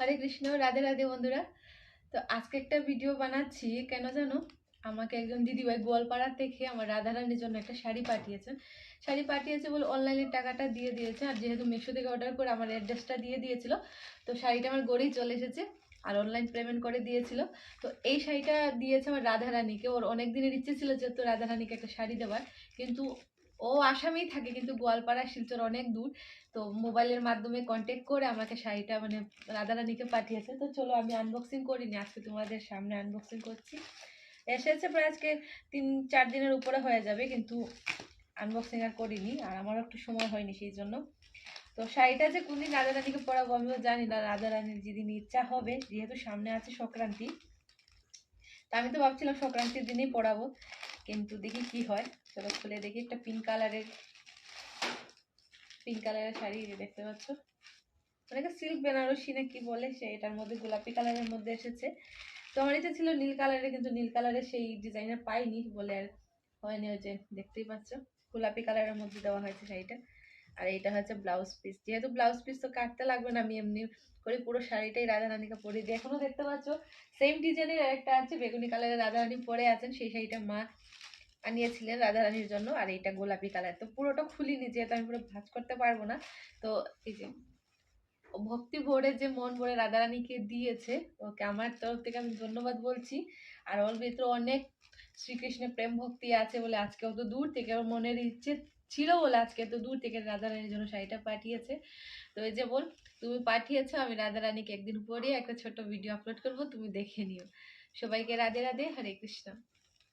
হরে কৃষ্ণ, রাধে রাধে বন্ধুরা। তো আজকে একটা ভিডিও বানাচ্ছি, কেন জানো? আমাকে একজন দিদিভাই গোয়ালপাড়া থেকে আমার রাধারানীর জন্য একটা শাড়ি পাঠিয়েছেন। শাড়ি পাঠিয়েছে বলে অনলাইনে টাকাটা দিয়ে দিয়েছে, আর যেহেতু মিশো থেকে অর্ডার করে আমার অ্যাড্রেসটা দিয়ে দিয়েছিল, তো শাড়িটা আমার গড়েই চলে এসেছে, আর অনলাইন পেমেন্ট করে দিয়েছিল। তো এই শাড়িটা দিয়েছে আমার রাধারানীকে। ওর অনেক দিনের ইচ্ছে ছিল যেহেতু রাধারানীকে একটা শাড়ি দেওয়ার কিন্তু ও আসামেই থাকে, কিন্তু গোয়ালপাড়া, শিলচর অনেক দূর। তো মোবাইলের মাধ্যমে কন্ট্যাক্ট করে আমাকে শাড়িটা মানে রাধারানীকে পাঠিয়েছে। তো চলো আমি আনবক্সিং করিনি আজকে তোমাদের সামনে আনবক্সিং করছি। এসেছে প্রায় আজকে তিন, চার দিনের উপরে হয়ে যাবে, কিন্তু আনবক্সিং আর করিনি, আর আমারও একটু সময় হয়নি সেই জন্য। তো শাড়িটা যে কোনদিন রাধারানীকে পরাবো আমিও জানি না, রাধারানীর যেদিন ইচ্ছা হবে, যেহেতু সামনে আছে সংক্রান্তি। তা আমি তো ভাবছিলাম সংক্রান্তির দিনেই পরাবো। কিন্তু দেখি কি হয়। চলো খুলে দেখি, একটা পিঙ্ক কালারের পিঙ্ক কালারের শাড়ি দেখতে পাচ্ছ। অনেকে সিল্ক বেনারসি না কি বলে সে এটার মধ্যে, গোলাপি কালারের মধ্যে এসেছে। তো আমার ইচ্ছে ছিল নীল কালারের কিন্তু নীল কালারের সেই ডিজাইনার পাইনি, বলে আর হয়নি ওই যে, দেখতেই পাচ্ছ। গোলাপি কালারের মধ্যে দেওয়া হয়েছে শাড়িটা। আর এটা হচ্ছে ব্লাউজ পিস যেহেতু ব্লাউজ পিস তো কাটতে লাগবে না, আমি এমনি করে পুরো শাড়িটাই রাধারানীকে পরে দিই। এখনও দেখতে পাচ্ছ সেম ডিজাইনের একটা আছে, বেগুনি কালারের রাধারানী পরে আছেন, সেই শাড়িটা মা আনিয়েছিলেন রাধা রাধারানীর জন্য, আর এইটা গোলাপি কালার তো পুরোটা খুলিনি, যেহেতু আমি পুরো ভাঁজ করতে পারব না। তো এই যে ভক্তি ভরে যে মন ভরে রাধারানীকে দিয়েছে, ওকে আমার তরফ থেকে আমি ধন্যবাদ বলছি। আর ওর ভিতরে অনেক শ্রীকৃষ্ণের প্রেম ভক্তি আছে বলে আজকে অত দূর থেকে আমার মনের ইচ্ছে ছিল বলে আজকে এত দূর থেকে রাধারানীর জন্য শাড়িটা পাঠিয়েছে। তো এই যে বল, তুমি পাঠিয়েছো, আমি রাধারানীকে একদিন পরে একটা ছোট ভিডিও আপলোড করব, তুমি দেখে নিও। সবাইকে রাধে রাধে, হরে কৃষ্ণ।